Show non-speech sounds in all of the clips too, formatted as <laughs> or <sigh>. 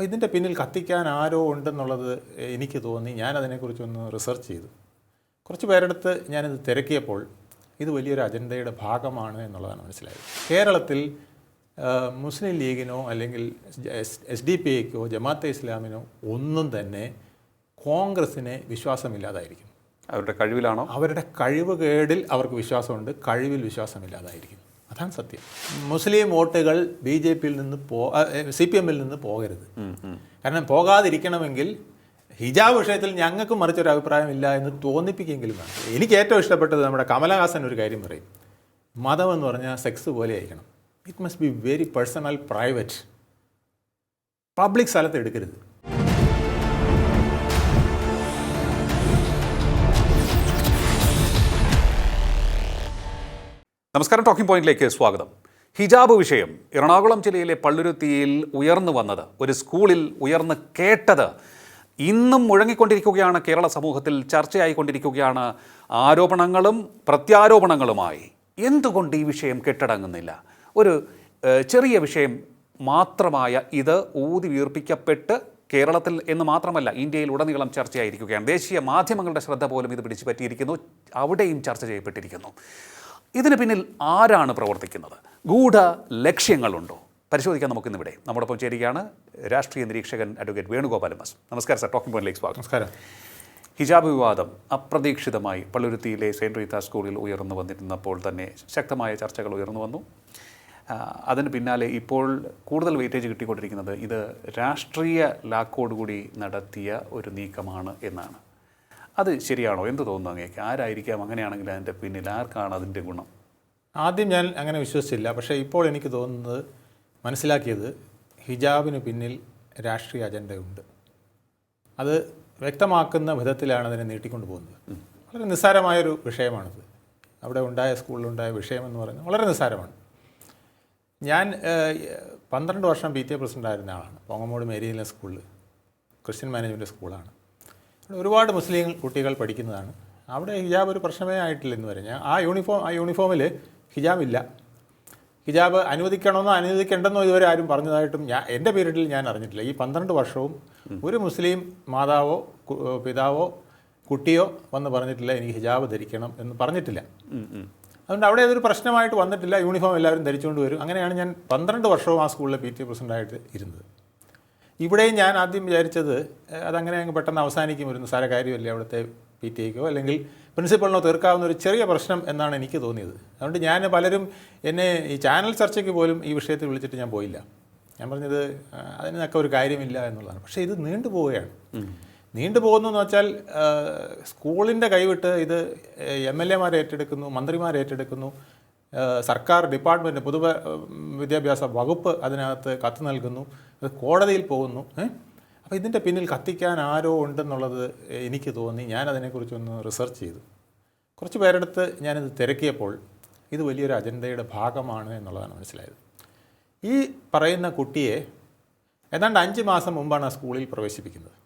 അപ്പോൾ ഇതിന്റെ പിന്നിൽ കത്തിക്കാൻ ആരോ ഉണ്ടെന്നുള്ളത് എനിക്ക് തോന്നി. ഞാൻ അതിനെക്കുറിച്ചൊന്ന് റിസർച്ച് ചെയ്തു. കുറച്ച് പേരെടുത്ത് ഞാനിത് തിരക്കിയപ്പോൾ ഇത് വലിയൊരു അജണ്ടയുടെ ഭാഗമാണ് എന്നുള്ളതാണ് മനസ്സിലായത്. കേരളത്തിൽ മുസ്ലിം ലീഗിനോ അല്ലെങ്കിൽ എസ് ഡി പി ഐക്കോ ജമാഅത്തെ ഇസ്ലാമിനോ ഒന്നും തന്നെ കോൺഗ്രസ്സിനെ വിശ്വാസമില്ലാതായിരിക്കും അവരുടെ കഴിവിലാണോ? അവരുടെ കഴിവ് കേടിൽ അവർക്ക് വിശ്വാസമുണ്ട്. കഴിവിൽ വിശ്വാസമില്ലാതായിരിക്കും അതാണ് സത്യം. മുസ്ലിം വോട്ടുകൾ ബി ജെ പിയിൽ നിന്ന് പോ സി പി എമ്മിൽ നിന്ന് പോകരുത്. കാരണം പോകാതിരിക്കണമെങ്കിൽ ഹിജാബ് വിഷയത്തിൽ ഞങ്ങൾക്കും മറിച്ചൊരു അഭിപ്രായമില്ല എന്ന് തോന്നിപ്പിക്കെങ്കിലും വേണം. എനിക്ക് ഏറ്റവും ഇഷ്ടപ്പെട്ടത് നമ്മുടെ കമലഹാസൻ ഒരു കാര്യം പറയും. മതം എന്ന് പറഞ്ഞാൽ സെക്സ് പോലെ ആയിരിക്കണം. It must be very personal private public സ്ഥലത്ത് എടുക്കരുത്. നമസ്കാരം ടോക്കിംഗ് പോയിന്റിലേക്ക് സ്വാഗതം. ഹിജാബ് വിഷയം. എറണാകുളം ജില്ലയിലെ പള്ളുരുത്തിയിൽ ഉയർന്നു വന്നത് ഒരു സ്കൂളിൽ ഉയർന്ന് കേട്ടത് ഇന്നും മുഴങ്ങിക്കൊണ്ടിരിക്കുകയാണ് കേരള സമൂഹത്തിൽ ചർച്ചയായിക്കൊണ്ടിരിക്കുകയാണ് ആരോപണങ്ങളും പ്രത്യാരോപണങ്ങളുമായി. എന്തുകൊണ്ട് ഈ വിഷയം കെട്ടടങ്ങുന്നില്ല? ഒരു ചെറിയ വിഷയം മാത്രമായ ഇത് ഊതി വീർപ്പിക്കപ്പെട്ട് കേരളത്തിൽ എന്ന് മാത്രമല്ല ഇന്ത്യയിൽ ഉടനീളം ചർച്ചയായിരിക്കുകയാണ്. ദേശീയ മാധ്യമങ്ങളുടെ ശ്രദ്ധ പോലും ഇത് പിടിച്ചു പറ്റിയിരിക്കുന്നു അവിടെയും ചർച്ച ചെയ്യപ്പെട്ടിരിക്കുന്നു. ഇതിന് പിന്നിൽ ആരാണ് പ്രവർത്തിക്കുന്നത്? ഗൂഢ ലക്ഷ്യങ്ങളുണ്ടോ? പരിശോധിക്കാൻ നമ്മുടെ നമ്മോടൊപ്പം ചേരുകയാണ് രാഷ്ട്രീയ നിരീക്ഷകൻ അഡ്വക്കേറ്റ് വേണുഗോപാൽ എം എസ് നമസ്കാരം സർ ടോക്കിംഗ് പോയിന്റിലേക്ക് സ്വാഗതം. നമസ്കാരം. ഹിജാബ് വിവാദം അപ്രതീക്ഷിതമായി പള്ളുരുത്തിയിലെ സെയിന്റ് റീത്ത സ്കൂളിൽ ഉയർന്നു വന്നിരുന്നപ്പോൾ തന്നെ ശക്തമായ ചർച്ചകൾ ഉയർന്നു വന്നു. അതിന് പിന്നാലെ ഇപ്പോൾ കൂടുതൽ വെയിറ്റേജ് കിട്ടിക്കൊണ്ടിരിക്കുന്നത് ഇത് രാഷ്ട്രീയ ലാക്കോടുകൂടി നടത്തിയ ഒരു നീക്കമാണ് എന്നാണ്. അത് ശരിയാണോ? എന്ത് തോന്നുന്നു അങ്ങേക്ക്? ആരായിരിക്കാം അങ്ങനെയാണെങ്കിൽ അതിന്റെ പിന്നിൽ? ആർക്കാണ് അതിന്റെ ഗുണം? ആദ്യം ഞാൻ അങ്ങനെ വിശ്വസിച്ചില്ല. പക്ഷേ ഇപ്പോൾ എനിക്ക് തോന്നുന്നത് മനസ്സിലാക്കിയത് ഹിജാബിന് പിന്നിൽ രാഷ്ട്രീയ അജണ്ടയുണ്ട്. അത് വ്യക്തമാക്കുന്ന വിധത്തിലാണ് അതിനെ നീട്ടിക്കൊണ്ടു പോകുന്നത്. വളരെ നിസ്സാരമായൊരു വിഷയമാണിത്. അവിടെ ഉണ്ടായ സ്കൂളിലുണ്ടായ വിഷയമെന്ന് പറയുന്നത് വളരെ നിസ്സാരമാണ്. ഞാൻ പന്ത്രണ്ട് വർഷം പി ടി എ പ്രസിഡന്റ് ആയിരുന്ന ആളാണ്. പൊങ്ങമോട് മേരിയിലെ സ്കൂളിൽ ക്രിസ്ത്യൻ മാനേജ്മെന്റ് സ്കൂളാണ്. ഒരുപാട് മുസ്ലിം കുട്ടികൾ പഠിക്കുന്നതാണ്. അവിടെ ഹിജാബ് ഒരു പ്രശ്നമേ ആയിട്ടില്ല എന്ന് പറഞ്ഞാൽ ആ യൂണിഫോം ആ യൂണിഫോമിൽ ഹിജാബ് ഇല്ല ഹിജാബ് അനുവദിക്കണമെന്നോ അനുവദിക്കേണ്ടെന്നോ ഇതുവരെ ആരും പറഞ്ഞതായിട്ടും ഞാൻ എന്റെ പീരീഡിൽ ഞാൻ അറിഞ്ഞിട്ടില്ല. ഈ പന്ത്രണ്ട് വർഷവും ഒരു മുസ്ലിം മാതാവോ പിതാവോ കുട്ടിയോ വന്ന് പറഞ്ഞിട്ടില്ല എനിക്ക് ഹിജാബ് ധരിക്കണം എന്ന് പറഞ്ഞിട്ടില്ല. അതുകൊണ്ട് അവിടെ അതൊരു പ്രശ്നമായിട്ട് വന്നിട്ടില്ല. യൂണിഫോം എല്ലാവരും ധരിച്ചുകൊണ്ട് വരും. അങ്ങനെയാണ് ഞാൻ പന്ത്രണ്ട് വർഷവും ആ സ്കൂളിലെ പി ടി പ്രസിഡന്റായിട്ട് ഇരുന്നത്. ഇവിടെയും ഞാൻ ആദ്യം വിചാരിച്ചത് അതങ്ങനെ അങ്ങ് പെട്ടെന്ന് അവസാനിക്കും സാര കാര്യമല്ലേ അവിടുത്തെ പി ടി ഐക്കോ അല്ലെങ്കിൽ പ്രിൻസിപ്പളിനോ തീർക്കാവുന്ന ഒരു ചെറിയ പ്രശ്നം എന്നാണ് എനിക്ക് തോന്നിയത്. അതുകൊണ്ട് ഞാൻ പലരും എന്നെ ഈ ചാനൽ ചർച്ചയ്ക്ക് പോലും ഈ വിഷയത്തിൽ വിളിച്ചിട്ട് ഞാൻ പോയില്ല. ഞാൻ പറഞ്ഞത് അതിനൊക്കെ ഒരു കാര്യമില്ല എന്നുള്ളതാണ്. പക്ഷേ ഇത് നീണ്ടുപോവുകയാണ് നീണ്ടുപോകുന്നു എന്ന് വെച്ചാൽ സ്കൂളിന്റെ കൈവിട്ട് ഇത് എം എൽ എമാർ ഏറ്റെടുക്കുന്നു മന്ത്രിമാർ ഏറ്റെടുക്കുന്നു സർക്കാർ ഡിപ്പാർട്ട്മെന്റ് പൊതു വിദ്യാഭ്യാസ വകുപ്പ് അതിനകത്ത് കത്ത് നൽകുന്നു അത് കോടതിയിൽ പോകുന്നു അപ്പോൾ ഇതിന്റെ പിന്നിൽ കത്തിക്കാൻ ആരോ ഉണ്ടെന്നുള്ളത് എനിക്ക് തോന്നി ഞാൻ അതിനെക്കുറിച്ചൊന്ന് റിസർച്ച് ചെയ്തു. കുറച്ച് പേരെടുത്ത് ഞാനിത് തിരക്കിയപ്പോൾ ഇത് വലിയൊരു അജണ്ടയുടെ ഭാഗമാണ് എന്നുള്ളതാണ് മനസ്സിലായത്. ഈ പറയുന്ന കുട്ടിയെ ഏതാണ്ട് അഞ്ച് മാസം മുമ്പാണ് ആ സ്കൂളിൽ പ്രവേശിപ്പിക്കുന്നത്.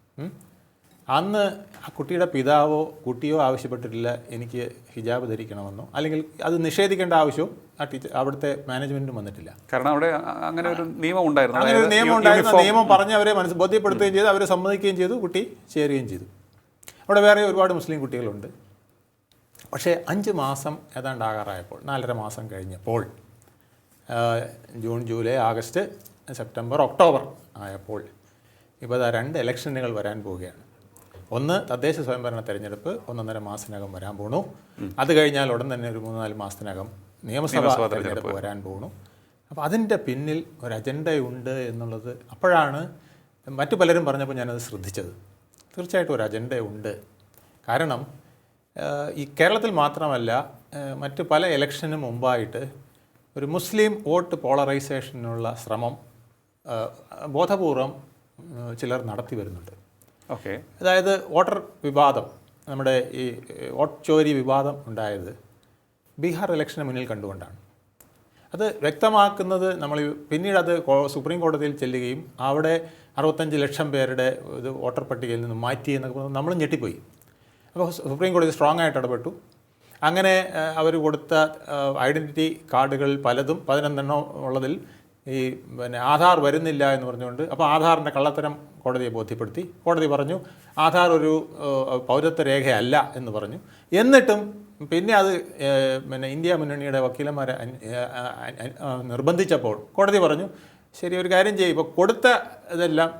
അന്ന് ആ കുട്ടിയുടെ പിതാവോ കുട്ടിയോ ആവശ്യപ്പെട്ടിട്ടില്ല എനിക്ക് ഹിജാബ് ധരിക്കണമെന്നോ? അല്ലെങ്കിൽ അത് നിഷേധിക്കേണ്ട ആവശ്യവും ആ ടീച്ചർ അവിടുത്തെ മാനേജ്മെന്റിനും വന്നിട്ടില്ല. കാരണം അവിടെ അങ്ങനെ ഒരു നിയമം ഉണ്ടായിരുന്നു. അങ്ങനെ ഒരു നിയമം ഉണ്ടായിരുന്നു. നിയമം പറഞ്ഞ് അവരെ മനസ്സ് ബോധ്യപ്പെടുത്തുകയും ചെയ്തു അവരെ സമ്മതിക്കുകയും ചെയ്തു കുട്ടി ചേരുകയും ചെയ്തു. അവിടെ വേറെ ഒരുപാട് മുസ്ലിം കുട്ടികളുണ്ട്. പക്ഷേ അഞ്ച് മാസം ഏതാണ്ട് ആകാറായപ്പോൾ നാലര മാസം കഴിഞ്ഞപ്പോൾ June July August September October ആയപ്പോൾ ഇപ്പോൾ രണ്ട് ഇലക്ഷനുകൾ വരാൻ പോവുകയാണ്. ഒന്ന് തദ്ദേശ സ്വയംഭരണ തെരഞ്ഞെടുപ്പ്. ഒന്നൊന്നര മാസത്തിനകം വരാൻ പോണു. അത് കഴിഞ്ഞാൽ ഉടൻ തന്നെ ഒരു മൂന്ന് നാല് മാസത്തിനകം നിയമസഭാ തെരഞ്ഞെടുപ്പ് വരാൻ പോണു. അപ്പോൾ അതിന്റെ പിന്നിൽ ഒരു അജണ്ടയുണ്ട് എന്നുള്ളത് അപ്പോഴാണ് മറ്റു പലരും പറഞ്ഞപ്പോൾ ഞാനത് ശ്രദ്ധിച്ചത്. തീർച്ചയായിട്ടും ഒരു അജണ്ടയുണ്ട്. കാരണം ഈ കേരളത്തിൽ മാത്രമല്ല മറ്റ് പല ഇലക്ഷനും മുമ്പായിട്ട് ഒരു മുസ്ലിം വോട്ട് പോളറൈസേഷനുള്ള ശ്രമം ബോധപൂർവം ചിലർ നടത്തി വരുന്നുണ്ട്. ഓക്കെ. അതായത് വോട്ടർ വിവാദം നമ്മുടെ ഈ വോട്ട് ചോരി വിവാദം ഉണ്ടായത് ബീഹാർ ഇലക്ഷന് മുന്നിൽ കണ്ടുകൊണ്ടാണ്. അത് വ്യക്തമാക്കുന്നത് നമ്മൾ പിന്നീട് അത് സുപ്രീം കോടതിയിൽ ചെല്ലുകയും അവിടെ അറുപത്തഞ്ച് ലക്ഷം പേരുടെ ഇത് വോട്ടർ പട്ടികയിൽ നിന്ന് മാറ്റി എന്നൊക്കെ പറഞ്ഞ് നമ്മളും ഞെട്ടിപ്പോയി. അപ്പോൾ സുപ്രീം കോടതി സ്ട്രോങ് ആയിട്ട് ഇടപെട്ടു. അങ്ങനെ അവർ കൊടുത്ത ഐഡന്റിറ്റി കാർഡുകൾ പലതും പതിനൊന്നെണ്ണം ഉള്ളതിൽ ഈ പിന്നെ ആധാർ വരുന്നില്ല എന്ന് പറഞ്ഞുകൊണ്ട് അപ്പോൾ ആധാറിന്റെ കള്ളത്തരം കോടതിയെ ബോധ്യപ്പെടുത്തി. കോടതി പറഞ്ഞു ആധാർ ഒരു പൗരത്വ രേഖയല്ല എന്ന് പറഞ്ഞു. എന്നിട്ടും പിന്നെ അത് പിന്നെ ഇന്ത്യ മുന്നണിയുടെ വക്കീലന്മാരെ നിർബന്ധിച്ചപ്പോൾ കോടതി പറഞ്ഞു ശരി ഒരു കാര്യം ചെയ്യും. ഇപ്പോൾ കൊടുത്ത ഇതെല്ലാം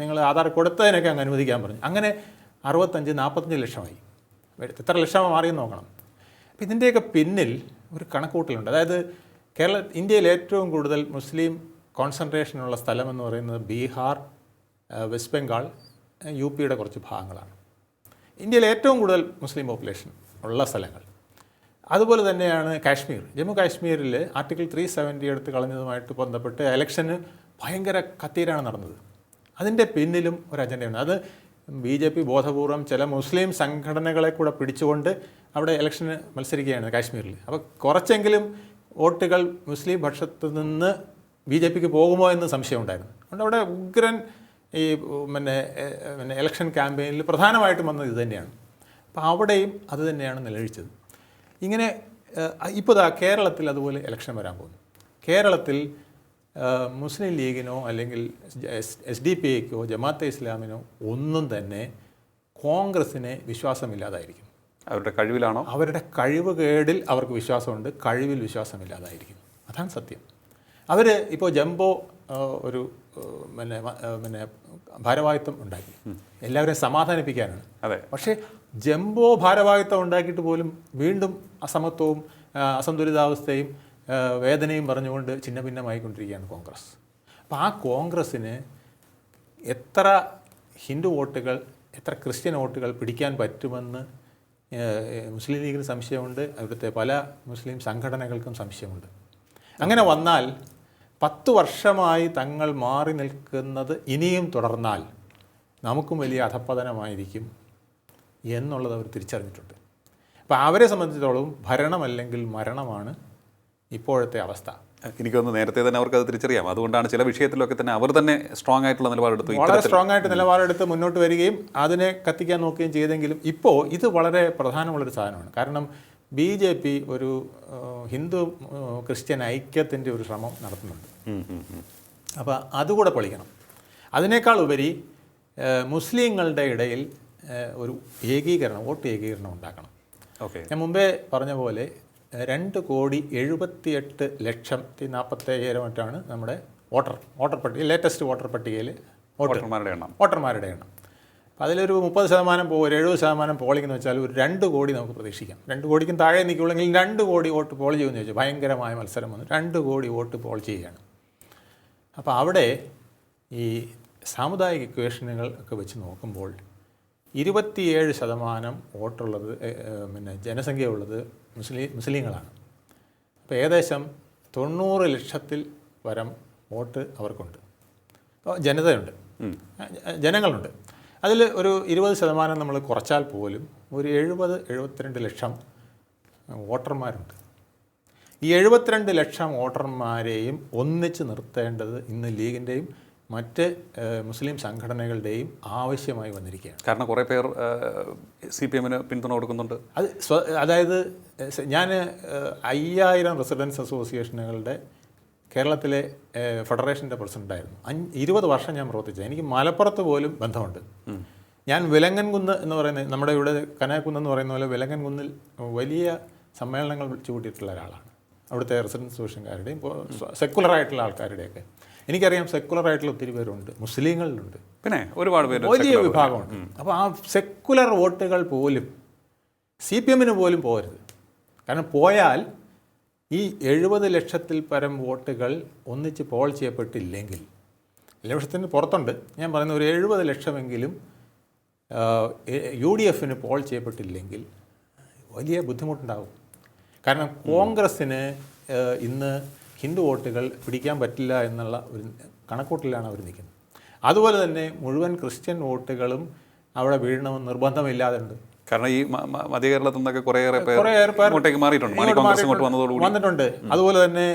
നിങ്ങൾ ആധാർ കൊടുത്തതിനൊക്കെ അങ്ങ് അനുവദിക്കാൻ പറഞ്ഞു. അങ്ങനെ അറുപത്തഞ്ച് നാൽപ്പത്തഞ്ച് ലക്ഷമായി. എത്ര ലക്ഷം മാറിയെന്ന് നോക്കണം. അപ്പം ഇതിന്റെയൊക്കെ പിന്നിൽ ഒരു കണക്കൂട്ടലുണ്ട്. അതായത് കേരള ഇന്ത്യയിൽ ഏറ്റവും കൂടുതൽ മുസ്ലിം കോൺസെൻട്രേഷനുള്ള സ്ഥലം എന്ന് പറയുന്നത് ബീഹാർ വെസ്റ്റ് ബംഗാൾ യു പിയുടെ കുറച്ച് ഭാഗങ്ങളാണ്. ഇന്ത്യയിൽ ഏറ്റവും കൂടുതൽ മുസ്ലിം പോപ്പുലേഷൻ ഉള്ള സ്ഥലങ്ങൾ. അതുപോലെ തന്നെയാണ് കാശ്മീർ. ജമ്മു കാശ്മീരിൽ ആർട്ടിക്കിൾ ത്രീ സെവന്റി എടുത്ത് കളഞ്ഞതുമായിട്ട് ബന്ധപ്പെട്ട് ഇലക്ഷന് ഭയങ്കര കത്തീരാണ് നടന്നത്. അതിന്റെ പിന്നിലും ഒരു അജണ്ടയുണ്ട്. അത് ബി ജെ പി ബോധപൂർവം ചില മുസ്ലിം സംഘടനകളെ കൂടെ പിടിച്ചുകൊണ്ട് അവിടെ ഇലക്ഷന് മത്സരിക്കുകയാണ് കാശ്മീരിൽ അപ്പോൾ കുറച്ചെങ്കിലും വോട്ടുകൾ മുസ്ലിം പക്ഷത്ത് നിന്ന് ബി ജെ പിക്ക് പോകുമോ എന്ന് സംശയമുണ്ടായിരുന്നു അതുകൊണ്ട് അവിടെ ഉഗ്രൻ ഈ പിന്നെ പിന്നെ ഇലക്ഷൻ ക്യാമ്പയിനിൽ പ്രധാനമായിട്ടും വന്നത് ഇത് തന്നെയാണ്. അപ്പോൾ അവിടെയും അത് തന്നെയാണ് നിലഴിച്ചത് ഇങ്ങനെ ഇപ്പോൾ ഇതാ കേരളത്തിൽ അതുപോലെ ഇലക്ഷൻ വരാൻ പോകുന്നു. കേരളത്തിൽ മുസ്ലിം ലീഗിനോ അല്ലെങ്കിൽ എസ് ഡി പി ഐക്കോ ജമാഅത്തെ ഇസ്ലാമിനോ ഒന്നും തന്നെ കോൺഗ്രസിനെ വിശ്വാസമില്ലാതായിരിക്കും അവരുടെ കഴിവിലാണോ? അവരുടെ കഴിവ് കേടിൽ അവർക്ക് വിശ്വാസമുണ്ട്. കഴിവിൽ വിശ്വാസമില്ലാതായിരിക്കും. അതാണ് സത്യം. അവർ ഇപ്പോൾ ജംബോ ഒരു പിന്നെ പിന്നെ ഭാരവാഹിത്വം ഉണ്ടാക്കി. എല്ലാവരെയും സമാധാനിപ്പിക്കാനാണ്. അതെ. പക്ഷേ ജംബോ ഭാരവാഹിത്വം ഉണ്ടാക്കിയിട്ട് പോലും വീണ്ടും അസമത്വവും അസന്തുലിതാവസ്ഥയും വേദനയും പറഞ്ഞുകൊണ്ട് ചിന്ന ഭിന്നമായിക്കൊണ്ടിരിക്കുകയാണ് കോൺഗ്രസ്. അപ്പോൾ ആ കോൺഗ്രസ്സിന് എത്ര ഹിന്ദു വോട്ടുകൾ എത്ര ക്രിസ്ത്യൻ വോട്ടുകൾ പിടിക്കാൻ പറ്റുമെന്ന് മുസ്ലിം ലീഗിന് സംശയമുണ്ട്. അവിടുത്തെ പല മുസ്ലിം സംഘടനകൾക്കും സംശയമുണ്ട്. അങ്ങനെ വന്നാൽ പത്ത് വർഷമായി തങ്ങൾ മാറി നിൽക്കുന്നത് ഇനിയും തുടർന്നാൽ നമുക്കും വലിയ അധപ്പതനമായിരിക്കും എന്നുള്ളത് അവർ തിരിച്ചറിഞ്ഞിട്ടുണ്ട്. അപ്പോൾ അവരെ സംബന്ധിച്ചിടത്തോളം ഭരണമല്ലെങ്കിൽ മരണമാണ് ഇപ്പോഴത്തെ അവസ്ഥ. എനിക്ക് തോന്നുന്നു നേരത്തെ തന്നെ അവർക്ക് അത് തിരിച്ചറിയാം. അതുകൊണ്ടാണ് ചില വിഷയത്തിലൊക്കെ തന്നെ അവർ തന്നെ സ്ട്രോങ് ആയിട്ടുള്ള നിലപാടെടുത്തു വളരെ സ്ട്രോങ് ആയിട്ട് നിലപാടെടുത്ത് മുന്നോട്ട് വരികയും അതിനെ കത്തിക്കാൻ നോക്കുകയും ചെയ്തെങ്കിലും ഇപ്പോൾ ഇത് വളരെ പ്രധാനമുള്ളൊരു സാധനമാണ്. കാരണം ബി ജെ പി ഒരു ഹിന്ദു ക്രിസ്ത്യൻ ഐക്യത്തിന്റെ ഒരു ശ്രമം നടത്തുന്നുണ്ട്. അപ്പോൾ അതുകൂടെ പൊളിക്കണം. അതിനേക്കാൾ ഉപരി മുസ്ലിങ്ങളുടെ ഇടയിൽ ഒരു ഏകീകരണം വോട്ട് ഏകീകരണം ഉണ്ടാക്കണം. ഓക്കെ. ഞാൻ മുമ്പേ പറഞ്ഞ പോലെ രണ്ട് കോടി എഴുപത്തിയെട്ട് ലക്ഷത്തി നാൽപ്പത്തയ്യായിരം മറ്റാണ് നമ്മുടെ വോട്ടർ വോട്ടർ പട്ടിക ലേറ്റസ്റ്റ് വോട്ടർ പട്ടികയിൽ വോട്ട്. വോട്ടർമാരുടെ എണ്ണം. വോട്ടർമാരുടെ എണ്ണം. അപ്പോൾ അതിലൊരു മുപ്പത് ശതമാനം പോകും ഒരു എഴുപത് ശതമാനം പോളിംഗ് എന്ന് വെച്ചാൽ ഒരു രണ്ട് കോടി നമുക്ക് പ്രതീക്ഷിക്കാം. രണ്ട് കോടിക്കും താഴെ നിൽക്കുള്ളെങ്കിൽ രണ്ട് കോടി വോട്ട് പോൾ ചെയ്യുമെന്ന് ചോദിച്ചു. ഭയങ്കരമായ മത്സരം വന്നു. രണ്ട് കോടി വോട്ട് പോൾ ചെയ്യുകയാണ്. അപ്പോൾ അവിടെ ഈ സാമുദായിക ഇക്വേഷനുകൾ ഒക്കെ വെച്ച് നോക്കുമ്പോൾ ഇരുപത്തിയേഴ് ശതമാനം വോട്ടുള്ളത് പിന്നെ ജനസംഖ്യ ഉള്ളത് മുസ്ലിം മുസ്ലിങ്ങളാണ്. അപ്പോൾ ഏകദേശം തൊണ്ണൂറ് ലക്ഷത്തിൽ വരം വോട്ട് അവർക്കുണ്ട്. ജനതയുണ്ട്. ജനങ്ങളുണ്ട്. അതിൽ ഒരു ഇരുപത് ശതമാനം നമ്മൾ കുറച്ചാൽ പോലും ഒരു എഴുപത് എഴുപത്തിരണ്ട് ലക്ഷം വോട്ടർമാരുണ്ട്. ഈ എഴുപത്തിരണ്ട് ലക്ഷം വോട്ടർമാരെയും ഒന്നിച്ച് നിർത്തേണ്ടത് ഇന്ന് ലീഗിന്റെയും മറ്റ് മുസ്ലിം സംഘടനകളുടെയും ആവശ്യമായി വന്നിരിക്കുകയാണ്. കാരണം കുറേ പേർ സി പി എമ്മിന് പിന്തുണ കൊടുക്കുന്നുണ്ട്. അത് സ്വ അതായത് ഞാൻ അയ്യായിരം റെസിഡൻസ് അസോസിയേഷനുകളുടെ കേരളത്തിലെ ഫെഡറേഷന്റെ പ്രസിഡന്റായിരുന്നു അഞ്ച് ഇരുപത് വർഷം ഞാൻ പ്രവർത്തിച്ചത്. എനിക്ക് മലപ്പുറത്ത് പോലും ബന്ധമുണ്ട്. ഞാൻ വിലങ്ങൻകുന്ന് എന്ന് പറയുന്ന നമ്മുടെ ഇവിടെ കനകക്കുന്ന് എന്ന് പറയുന്ന പോലെ വിലങ്ങൻകുന്നിൽ വലിയ സമ്മേളനങ്ങൾ വിളിച്ചു കൂട്ടിയിട്ടുള്ള ഒരാളാണ്. അവിടുത്തെ റെസിഡൻസ് അസോസിയേഷൻകാരുടെയും സെക്കുലറായിട്ടുള്ള ആൾക്കാരുടെയൊക്കെ. എനിക്കറിയാം സെക്കുലർ ആയിട്ടുള്ള ഒത്തിരി പേരുണ്ട്. മുസ്ലിങ്ങളിലുണ്ട്. പിന്നെ ഒരുപാട് പേര് വലിയ വിഭാഗമുണ്ട്. അപ്പോൾ ആ സെക്കുലർ വോട്ടുകൾ പോലും സി പി എമ്മിന് പോലും പോകരുത് കാരണം പോയാൽ ഈ എഴുപത് ലക്ഷത്തിൽ പരം വോട്ടുകൾ ഒന്നിച്ച് പോൾ ചെയ്യപ്പെട്ടില്ലെങ്കിൽ ലക്ഷത്തിന് പുറത്തുണ്ട്. ഞാൻ പറയുന്ന ഒരു എഴുപത് ലക്ഷമെങ്കിലും യു ഡി എഫിന് പോൾ ചെയ്യപ്പെട്ടില്ലെങ്കിൽ വലിയ ബുദ്ധിമുട്ടുണ്ടാകും. കാരണം കോൺഗ്രസ്സിന് ഇന്ന് ഹിന്ദു വോട്ടുകൾ പിടിക്കാൻ പറ്റില്ല എന്നുള്ള ഒരു കണക്കൂട്ടിലാണ് അവർ നിൽക്കുന്നത്. അതുപോലെ തന്നെ മുഴുവൻ ക്രിസ്ത്യൻ വോട്ടുകളും അവിടെ വീഴണമെന്ന് നിർബന്ധമില്ലാതെ ഉണ്ട് കാരണം ഈ മധ്യകേരളത്തിൽ നിന്നൊക്കെ കുറേയേറെ ഇങ്ങോട്ടേക്ക് മാറിയിട്ടുണ്ട്. മണി ഇങ്ങോട്ട് കോൺഗ്രസ് ഇങ്ങോട്ട് വന്നതോടുകൂടി. വന്നിട്ടുണ്ട്. അതുപോലെ തന്നെ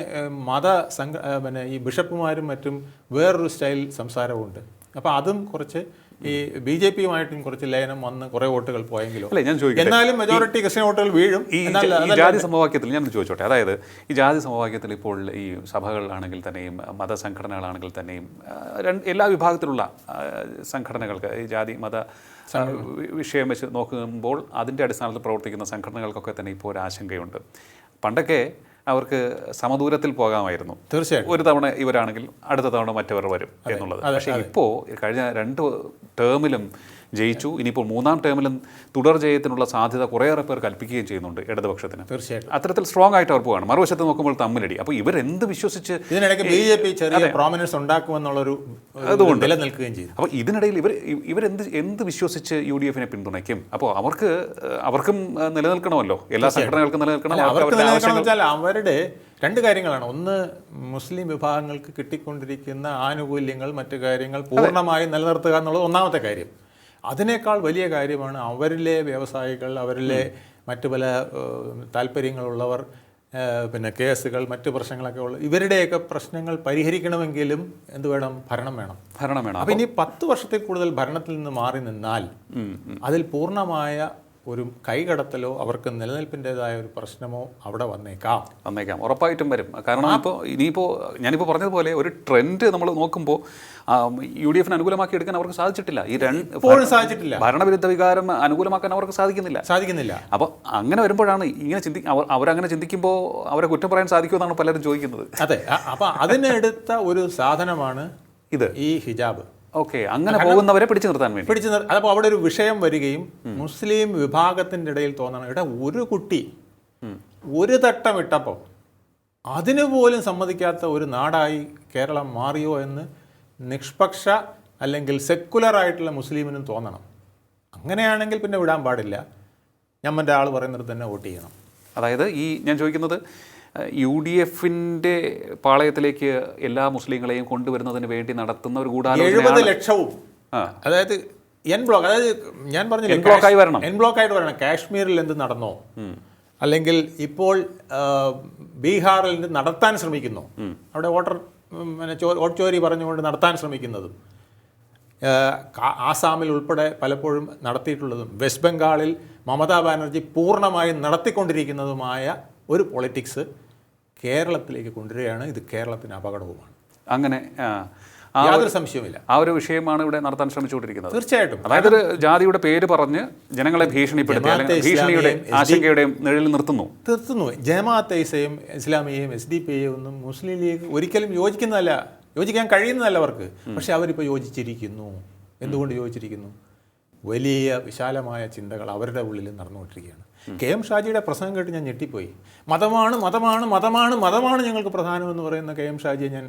മത സംഘ പിന്നെ ഈ ബിഷപ്പുമാരും മറ്റും വേറൊരു സ്റ്റൈൽ സംസാരമുണ്ട് അപ്പോൾ അതും കുറച്ച് ഈ ബി ജെ പിയുമായിട്ടും കുറച്ച് ലയനം വന്ന് കുറെ വോട്ടുകൾ പോയെങ്കിലും? അല്ലേ ഞാൻ ചോദിക്കും എന്നാലും മെജോറിറ്റി ക്രിസ്ത്യൻ വോട്ടുകൾ വീഴും. ഈ ജാതി സമവാക്യത്തിൽ ഞാൻ ചോദിച്ചോട്ടെ. അതായത് ഈ ജാതി സമവാക്യത്തിൽ ഇപ്പോൾ ഈ സഭകളാണെങ്കിൽ തന്നെയും മതസംഘടനകളാണെങ്കിൽ തന്നെയും രണ്ട് എല്ലാ വിഭാഗത്തിലുള്ള സംഘടനകൾക്ക് ഈ ജാതി മത വിഷയം വെച്ച് നോക്കുമ്പോൾ അതിന്റെ അടിസ്ഥാനത്തിൽ പ്രവർത്തിക്കുന്ന സംഘടനകൾക്കൊക്കെ തന്നെ ഇപ്പോൾ ഒരു ആശങ്കയുണ്ട്. പണ്ടൊക്കെ അവർക്ക് സമദൂരത്തിൽ പോകാമായിരുന്നു. തീർച്ചയായും ഒരു തവണ ഇവരാണെങ്കിൽ അടുത്ത തവണ മറ്റവർ വരും എന്നുള്ളത്. പക്ഷേ ഇപ്പോൾ കഴിഞ്ഞ രണ്ട് ടേമിലും ജയിച്ചു. ഇനിയിപ്പോൾ മൂന്നാം ടേമിലും തുടർ ജയത്തിനുള്ള സാധ്യത കുറേയേറെ പേർ കൽപ്പിക്കുകയും ചെയ്യുന്നുണ്ട് ഇടതുപക്ഷത്തിന്. തീർച്ചയായിട്ടും. അത്തരത്തിൽ സ്ട്രോങ് ആയിട്ട് അവർ പോവാണ് മറുവശത്ത് നോക്കുമ്പോൾ തമ്മിലടി. അപ്പോൾ ഇവരെന്ത് വിശ്വസിച്ച് ഇതിനിടയ്ക്ക് ബി ജെ പി ചെറിയ പ്രോമിനൻസ് ഉണ്ടാക്കുമെന്നുള്ളൊരു ഒരു നിലനിൽക്കുകയും ചെയ്തു. അപ്പോൾ ഇതിനിടയിൽ ഇവർ ഇവരെന്ത് എന്ത് വിശ്വസിച്ച് യു ഡി എഫിനെ പിന്തുണയ്ക്കും? അപ്പോൾ അവർക്ക് അവർക്കും നിലനിൽക്കണമല്ലോ. എല്ലാ സംഘടനകൾക്കും നിലനിൽക്കണം. അവരുടെ രണ്ട് കാര്യങ്ങളാണ്. ഒന്ന് മുസ്ലിം വിഭാഗങ്ങൾക്ക് കിട്ടിക്കൊണ്ടിരിക്കുന്ന ആനുകൂല്യങ്ങൾ മറ്റു കാര്യങ്ങൾ പൂർണമായും നിലനിർത്തുക എന്നുള്ളത് ഒന്നാമത്തെ കാര്യം. അതിനേക്കാൾ വലിയ കാര്യമാണ് അവരിലെ വ്യവസായികൾ അവരിലെ മറ്റു പല താല്പര്യങ്ങളുള്ളവർ പിന്നെ കേസുകൾ മറ്റു പ്രശ്നങ്ങളൊക്കെ ഉള്ള ഇവരുടെയൊക്കെ പ്രശ്നങ്ങൾ പരിഹരിക്കണമെങ്കിലും എന്ത് വേണം? ഭരണം വേണം. ഭരണം വേണം. അപ്പം ഇനി പത്ത് വർഷത്തിൽ കൂടുതൽ ഭരണത്തിൽ നിന്ന് മാറി നിന്നാൽ അതിൽ പൂർണമായ ഒരു കൈകടത്തലോ അവർക്ക് നിലനിൽപ്പിന്റെതായ ഒരു പ്രശ്നമോ അവിടെ വന്നേക്കാം. വന്നേക്കാം. ഉറപ്പായിട്ടും വരും. കാരണം ഇപ്പോൾ ഇനിയിപ്പോൾ ഞാനിപ്പോൾ പറഞ്ഞതുപോലെ ഒരു ട്രെൻഡ് നമ്മൾ നോക്കുമ്പോൾ യു ഡി എഫിന് അനുകൂലമാക്കി എടുക്കാൻ അവർക്ക് സാധിച്ചിട്ടില്ല. ഈ രണ്ട് സാധിച്ചിട്ടില്ല. ഭരണവിരുദ്ധ വികാരം അനുകൂലമാക്കാൻ അവർക്ക് സാധിക്കുന്നില്ല. സാധിക്കുന്നില്ല. അപ്പോൾ അങ്ങനെ വരുമ്പോഴാണ് ഇങ്ങനെ ചിന്തി അവരങ്ങനെ ചിന്തിക്കുമ്പോൾ അവരെ കുറ്റം പറയാൻ സാധിക്കുമെന്നാണ് പലരും ചോദിക്കുന്നത്. അതെ. അപ്പോൾ അപ്പൊ അതിനെടുത്ത ഒരു സാധനമാണ് ഇത്. ഈ ഹിജാബ്. ഓക്കെ അങ്ങനെ പോകുന്നവരെ പിടിച്ചു നിർത്താൻ വേണ്ടി. പിടിച്ചു നിർ അതപ്പോൾ അവിടെ ഒരു വിഷയം വരികയും മുസ്ലിം വിഭാഗത്തിന്റെ ഇടയിൽ തോന്നണം. ഇവിടെ ഒരു കുട്ടി ഒരു തട്ടം ഇട്ടപ്പോൾ അതിനു പോലും സമ്മതിക്കാത്ത ഒരു നാടായി കേരളം മാറിയോ എന്ന് നിഷ്പക്ഷ അല്ലെങ്കിൽ സെക്കുലർ ആയിട്ടുള്ള മുസ്ലിമിനും തോന്നണം. അങ്ങനെയാണെങ്കിൽ പിന്നെ വിടാൻ പാടില്ല. ഞമ്മന്റെ ആൾ പറയുന്നത് തന്നെ വോട്ട് ചെയ്യണം. അതായത് ഈ ഞാൻ ചോദിക്കുന്നത് യു ഡി എഫിന്റെ പാളയത്തിലേക്ക് എല്ലാ മുസ്ലിങ്ങളെയും കൊണ്ടുവരുന്നതിന് വേണ്ടി നടത്തുന്ന ഒരു ഗൂഢാലോചന ലക്ഷവും. അതായത് എൻ ബ്ലോക്ക് അതായത് ഞാൻ പറഞ്ഞ എൻ ബ്ലോക്കായി വരണം. എൻ ബ്ലോക്കായിട്ട് വരണം. കാശ്മീരിൽ എന്ത് നടന്നോ? അല്ലെങ്കിൽ ഇപ്പോൾ ബീഹാറിൽ എന്ത് നടത്താൻ ശ്രമിക്കുന്നു? അവിടെ വോട്ടർ പിന്നെ വോട്ട് ചോരി പറഞ്ഞുകൊണ്ട് നടത്താൻ ശ്രമിക്കുന്നതും ആസാമിൽ ഉൾപ്പെടെ പലപ്പോഴും നടത്തിയിട്ടുള്ളതും വെസ്റ്റ് ബംഗാളിൽ മമതാ ബാനർജി പൂർണമായും നടത്തിക്കൊണ്ടിരിക്കുന്നതുമായ ഒരു പൊളിറ്റിക്സ് കേരളത്തിലേക്ക് കൊണ്ടുവരികയാണ്. ഇത് കേരളത്തിന് അപകടവുമാണ്. അങ്ങനെ യാതൊരു സംശയവുമില്ല. ആ ഒരു വിഷയമാണ് ഇവിടെ നടത്താൻ ശ്രമിച്ചുകൊണ്ടിരിക്കുന്നത്. തീർച്ചയായിട്ടും. അതായത് ജാതിയുടെ പേര് പറഞ്ഞ് ജനങ്ങളെ ഭീഷണിപ്പെടുത്തി ഇസ്ലാമിയെയും ആശങ്കയുടെയും നിഴലിൽ നിർത്തുന്നു. തീർത്തുന്നു ജമാഅത്തെ ഇസയും ഇസ്ലാമിയെയും എസ് ഡി പി ഒന്നും മുസ്ലിം ലീഗ് ഒരിക്കലും യോജിക്കുന്നതല്ല. യോജിക്കാൻ കഴിയുന്നതല്ല അവർക്ക്. പക്ഷെ അവരിപ്പോൾ യോജിച്ചിരിക്കുന്നു. എന്തുകൊണ്ട് യോജിച്ചിരിക്കുന്നു? വലിയ വിശാലമായ ചിന്തകൾ അവരുടെ ഉള്ളിൽ നടന്നുകൊണ്ടിരിക്കുകയാണ്. കെ എം ഷാജിയുടെ പ്രസംഗം കേട്ട് ഞാൻ ഞെട്ടിപ്പോയി. മതമാണ് മതമാണ് മതമാണ് മതമാണ് ഞങ്ങൾക്ക് പ്രധാനമെന്ന് പറയുന്ന കെ എം ഷാജിയെ ഞാൻ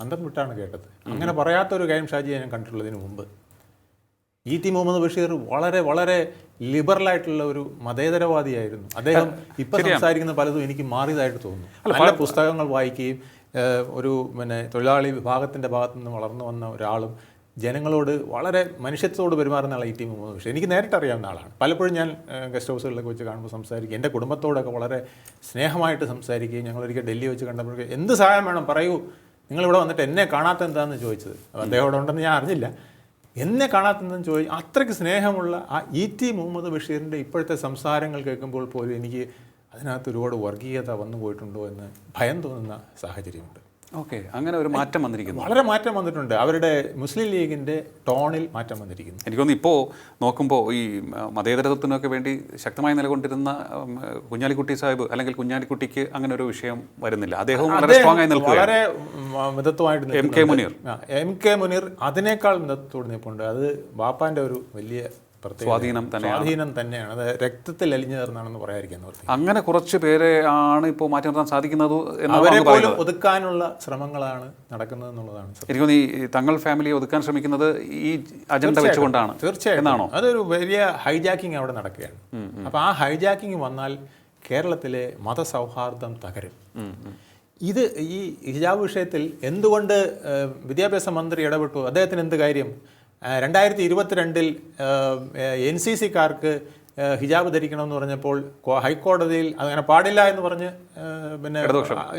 അന്തം വിട്ടാണ് കേട്ടത്. അങ്ങനെ പറയാത്തൊരു കെ എം ഷാജിയെ ഞാൻ കണ്ടിട്ടുള്ളതിന് മുമ്പ്. ഇ ടി മുഹമ്മദ് ബഷീർ വളരെ വളരെ ലിബറൽ ആയിട്ടുള്ള ഒരു മതേതരവാദിയായിരുന്നു. അദ്ദേഹം ഇപ്പം സംസാരിക്കുന്ന പലതും എനിക്ക് മാറിയതായിട്ട് തോന്നുന്നു. പല പുസ്തകങ്ങൾ വായിക്കുകയും ഒരു പിന്നെ തൊഴിലാളി വിഭാഗത്തിന്റെ ഭാഗത്തു നിന്ന് വളർന്നു വന്ന ഒരാളും ജനങ്ങളോട് വളരെ മനുഷ്യത്വത്തോട് പെരുമാറുന്ന ആളാണ് ഈ ടി മുഹമ്മദ് ബഷീർ എനിക്ക് നേരിട്ട് അറിയാവുന്ന ആളാണ്. പലപ്പോഴും ഞാൻ ഗസ്റ്റ് ഹൗസുകളിലൊക്കെ വെച്ച് കാണുമ്പോൾ സംസാരിക്കും. എന്റെ കുടുംബത്തോടൊക്കെ വളരെ സ്നേഹമായിട്ട് സംസാരിക്കുകയും ഞങ്ങൾ ഒരിക്കൽ ഡൽഹി വെച്ച് കണ്ടപ്പോഴേക്ക് എന്ത് സഹായം വേണം? പറയൂ. നിങ്ങളിവിടെ വന്നിട്ട് എന്നെ കാണാത്ത എന്താണെന്ന് ചോദിച്ചത്. അദ്ദേഹം ഇവിടെ ഉണ്ടെന്ന് ഞാൻ അറിഞ്ഞില്ല. എന്നെ കാണാത്തെന്ന് ചോദിച്ചു അത്രയ്ക്ക് സ്നേഹമുള്ള ആ ഇ ടി മുഹമ്മദ് ബഷീറിന്റെ ഇപ്പോഴത്തെ സംസാരങ്ങൾ കേൾക്കുമ്പോൾ പോലും എനിക്ക് അതിനകത്ത് ഒരുപാട് വർഗീയത വന്നു പോയിട്ടുണ്ടോ എന്ന് ഭയം തോന്നുന്ന സാഹചര്യമുണ്ട്. ഓക്കെ അങ്ങനെ ഒരു മാറ്റം വന്നിരിക്കുന്നു. വളരെ മാറ്റം വന്നിട്ടുണ്ട്. അവരുടെ മുസ്ലിം ലീഗിന്റെ ടോണിൽ മാറ്റം വന്നിരിക്കുന്നു. എനിക്ക് തോന്നുന്നു ഇപ്പോൾ നോക്കുമ്പോൾ ഈ മതേതരത്വത്തിനൊക്കെ വേണ്ടി ശക്തമായി നിലകൊണ്ടിരുന്ന കുഞ്ഞാലിക്കുട്ടി സാഹിബ് അല്ലെങ്കിൽ കുഞ്ഞാലിക്കുട്ടിക്ക് അങ്ങനെ ഒരു വിഷയം വരുന്നില്ല. അദ്ദേഹവും വളരെ സ്ട്രോങ് ആയി നിൽക്കുക വളരെ മിതത്വമായിട്ട് M K Munir. M K Munir അതിനേക്കാൾ മിതത്തോട് നിൽപ്പുണ്ട്. അത് ബാപ്പാന്റെ ഒരു വലിയ. സ്വാധീനം തന്നെയാണ്. സ്വാധീനം തന്നെയാണ്. അത് രക്തത്തിൽ അലിഞ്ഞു ചേർന്നാണെന്ന് പറയാതിരിക്കാൻ നിവർത്തി അങ്ങനെ കുറച്ച് പേരെ ആണ് ഇപ്പോൾ മാറ്റി നിർത്താൻ സാധിക്കുന്നത് അവരെ പോലും ഒതുക്കാനുള്ള ശ്രമങ്ങളാണ് നടക്കുന്നത് എന്നുള്ളതാണ്. എനിക്ക് ഈ തങ്ങൾ ഫാമിലി ഒതുക്കാൻ ശ്രമിക്കുന്നത് ഈ അജണ്ട വെച്ചുകൊണ്ടാണ് തീർച്ചയായും അതൊരു വലിയ ഹൈജാക്കിംഗ് അവിടെ നടക്കുകയാണ്. അപ്പോൾ ആ ഹൈജാക്കിംഗ് വന്നാൽ കേരളത്തിലെ മതസൗഹാർദ്ദം തകരും. ഇത് ഈ ഹിജാബ് വിഷയത്തിൽ എന്തുകൊണ്ട് വിദ്യാഭ്യാസ മന്ത്രി ഇടപെട്ടു? അദ്ദേഹത്തിന് എന്ത് കാര്യം? രണ്ടായിരത്തി ഇരുപത്തിരണ്ടിൽ എൻ സി സിക്കാർക്ക് ഹിജാബ് ധരിക്കണമെന്ന് പറഞ്ഞപ്പോൾ ഹൈക്കോടതിയിൽ അങ്ങനെ പാടില്ല എന്ന് പറഞ്ഞ് പിന്നെ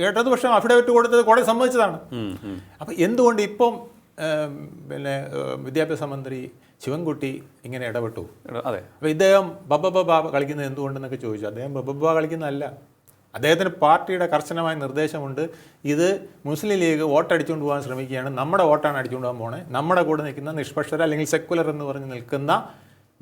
ഇടതുപക്ഷം. അഫിഡവിറ്റ് കൊടുത്തത് കോടതി സമ്മതിച്ചതാണ്. അപ്പം എന്തുകൊണ്ട് ഇപ്പം പിന്നെ വിദ്യാഭ്യാസ മന്ത്രി ശിവൻകുട്ടി ഇങ്ങനെ ഇടപെട്ടു? അതെ. അപ്പോൾ ഇദ്ദേഹം ബബ്ബ ബാബ കളിക്കുന്നത് എന്തുകൊണ്ടെന്നൊക്കെ ചോദിച്ചു. അദ്ദേഹം ബബ്ബ കളിക്കുന്നതല്ല. അദ്ദേഹത്തിന് പാർട്ടിയുടെ കർശനമായ നിർദ്ദേശമുണ്ട്. ഇത് മുസ്ലിം ലീഗ് വോട്ടടിച്ചുകൊണ്ട് പോകാൻ ശ്രമിക്കുകയാണ്. നമ്മുടെ വോട്ടാണ് അടിച്ചുകൊണ്ട് പോകാൻ പോണേ. നമ്മുടെ കൂടെ നിൽക്കുന്ന നിഷ്പക്ഷര അല്ലെങ്കിൽ സെക്കുലർ എന്ന് പറഞ്ഞ് നിൽക്കുന്ന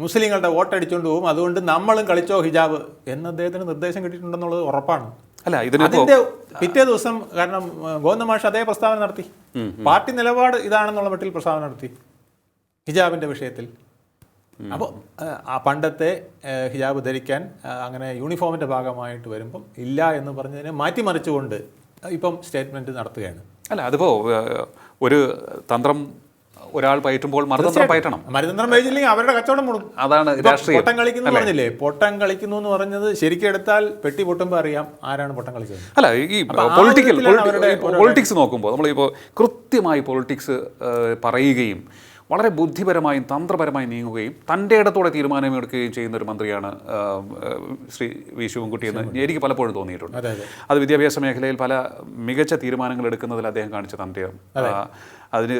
മുസ്ലിങ്ങളുടെ വോട്ടടിച്ചുകൊണ്ട് പോകും. അതുകൊണ്ട് നമ്മളും കളിച്ചോ ഹിജാബ് എന്ന് അദ്ദേഹത്തിന് നിർദ്ദേശം കിട്ടിയിട്ടുണ്ടെന്നുള്ളത് ഉറപ്പാണ്. അല്ല ഇതിന്റെ അതിന്റെ പിറ്റേ ദിവസം കാരണം ഗോന്ദമാഷ് മാഷ് അതേ പ്രസ്താവന നടത്തി. പാർട്ടി നിലപാട് ഇതാണെന്നുള്ള മട്ടിൽ പ്രസ്താവന നടത്തി. ഹിജാബിന്റെ വിഷയത്തിൽ. അപ്പോൾ ആ പണ്ടത്തെ ഹിജാബ് ധരിക്കാൻ അങ്ങനെ യൂണിഫോമിന്റെ ഭാഗമായിട്ട് വരുമ്പം ഇല്ല എന്ന് പറഞ്ഞതിനെ മാറ്റിമറിച്ചുകൊണ്ട് ഇപ്പം സ്റ്റേറ്റ്മെന്റ് നടത്തുകയാണ്. അല്ല അതിപ്പോൾ ഒരു തന്ത്രം ഒരാൾ പയറ്റുമ്പോൾ മറുതന്ത്രം പയറ്റണം. മരുതന്ത്രം പയറ്റില്ലെങ്കിൽ അവരുടെ കച്ചവടം മുടങ്ങും. അതാണ് രാഷ്ട്രീയം. പൊട്ടം കളിക്കുന്നു പറഞ്ഞില്ലേ? പൊട്ടം കളിക്കുന്നു എന്ന് പറഞ്ഞത് ശരിക്കും എടുത്താൽ പെട്ടി പൊട്ടുമ്പോൾ അറിയാം ആരാണ് പൊട്ടം കളിച്ചത്. അല്ല ഈ പൊളിറ്റിക്കൽ പൊളിറ്റിക്സ് നോക്കുമ്പോൾ നമ്മളിപ്പോൾ കൃത്യമായി പൊളിറ്റിക്സ് പറയുകയും വളരെ ബുദ്ധിപരമായും തന്ത്രപരമായി നീങ്ങുകയും തന്റെ ഇടത്തോടെ തീരുമാനമെടുക്കുകയും ചെയ്യുന്ന ഒരു മന്ത്രിയാണ് ശ്രീ വി ശിവൻകുട്ടി എന്ന് എനിക്ക് പലപ്പോഴും തോന്നിയിട്ടുണ്ട്. അതെ വിദ്യാഭ്യാസ മേഖലയിൽ പല മികച്ച തീരുമാനങ്ങൾ എടുക്കുന്നതിൽ അദ്ദേഹം കാണിച്ച തന്ത്രം. അതിന്